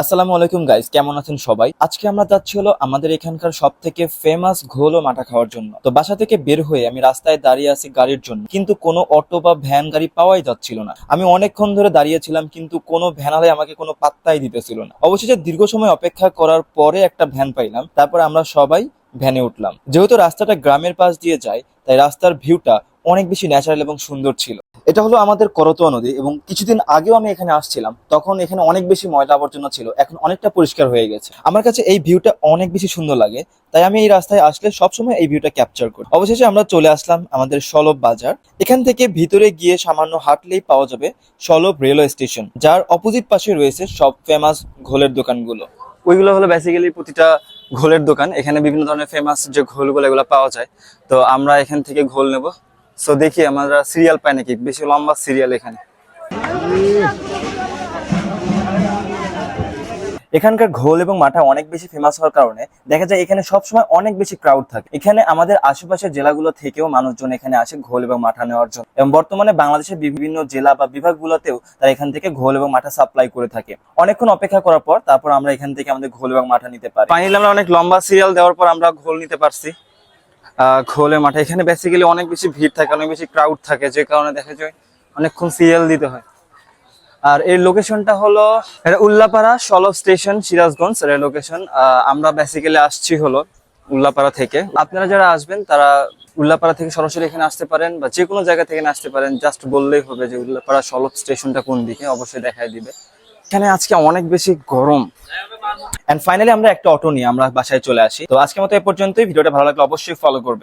আসসালামু আলাইকুম গাইস কেমন আছেন সবাই? আজকে আমরা যাচ্ছি হলো আমাদের এখানকার সব থেকে ফেমাস ঘোল ও মাঠা খাওয়ার জন্য। তো বাসা থেকে বের হয়ে আমি রাস্তায় দাঁড়িয়ে আছি গাড়ির জন্য, কিন্তু কোনো অটো বা ভ্যান গাড়ি পাওয়াই যাচ্ছিল না। আমি অনেকক্ষণ ধরে দাঁড়িয়েছিলাম, কিন্তু কোনো ভ্যানালে আমাকে কোনো পাত্তাই দিতেছিল না। অবশেষে দীর্ঘ সময় অপেক্ষা করার পরে একটা ভ্যান পাইলাম। তারপর আমরা সবাই ভ্যানে উঠলাম। যেহেতু রাস্তাটা গ্রামের পাশ দিয়ে যায়, তাই রাস্তার ভিউটা অনেক বেশি ন্যাচারাল এবং সুন্দর ছিল। এটা হলো আমাদের করতোয়া নদী এবং কিছুদিন আগেও আমি এখানে আসছিলাম। তখন এখানে অনেক বেশি ময়লা আবর্জনা ছিল। এখন অনেকটা পরিষ্কার হয়ে গেছে। আমার কাছে এই ভিউটা অনেক বেশি সুন্দর লাগে। তাই আমি এই রাস্তায় আসলে সবসময় এই ভিউটা ক্যাপচার করি। অবশেষে আমরা চলে আসলাম আমাদের সলব বাজার। এখান থেকে ভিতরে গিয়ে সামান্য হাঁটলেই পাওয়া যাবে সলব রেলওয়ে স্টেশন। যার অপোজিট পাশে রয়েছে সব ফেমাস ঘোলের দোকানগুলো। ওইগুলো হলো বেসিক্যালি প্রতিটা ঘোলের দোকান। এখানে বিভিন্ন ধরনের ফেমাস যে ঘোলগুলো, এগুলো পাওয়া যায়। তো আমরা এখান থেকে ঘোল নেব। সো দেখি আমরা সিরিয়াল পাই নাকি? বেশি লম্বা সিরিয়াল এখানে। এখানকার ঘোল এবং মাঠা অনেক বেশি ফেমাস হওয়ার কারণে দেখা যায় এখানে সবসময় অনেক বেশি ক্রাউড থাকে। এখানে আমাদের আশেপাশের জেলাগুলো থেকেও মানুষজন এখানে আসে ঘোল এবং মাঠা নেওয়ার জন্য। এবং বর্তমানে বাংলাদেশের বিভিন্ন জেলা বা বিভাগগুলোতেও তারা এখান থেকে ঘোল এবং মাঠা সাপ্লাই করে থাকে। অনেকক্ষণ অপেক্ষা করার পর তারপর আমরা এখান থেকে আমাদের ঘোল এবং মাঠা নিতে পারি। ফাইনালি আমরা অনেক লম্বা সিরিয়াল দেওয়ার পর আমরা ঘোল নিতে পারছি। ঘোলে মাঠে। এখানে বেসিক্যালি অনেক বেশি ভিড় থাকে, অনেক বেশি ক্রাউড থাকে, যে কারণে দেখা যায় অনেকক্ষণ সিরিয়াল দিতে হয়। আর এর লোকেশনটা হলো, এটা উল্লাপাড়া সলভ স্টেশন সিরাজগঞ্জ এর লোকেশন আমরা বেসিক্যালি আসছি হলো উল্লাপাড়া থেকে। আপনারা যারা আসবেন, তারা উল্লাপাড়া থেকে সরাসরি এখানে আসতে পারেন বা যে কোনো জায়গা থেকে আসতে পারেন। জাস্ট বললেই হবে যে উল্লাপাড়া সলভ স্টেশনটা কোন দিকে, অবশ্যই দেখায় দিবে। এখানে আজকে অনেক বেশি গরম। এন্ড ফাইনালি আমরা একটা অটো নিয়ে আমরা বাসায় চলে আসি। তো আজকে মতো এ পর্যন্তই। ভিডিওটা ভালো লাগলে অবশ্যই ফলো করবে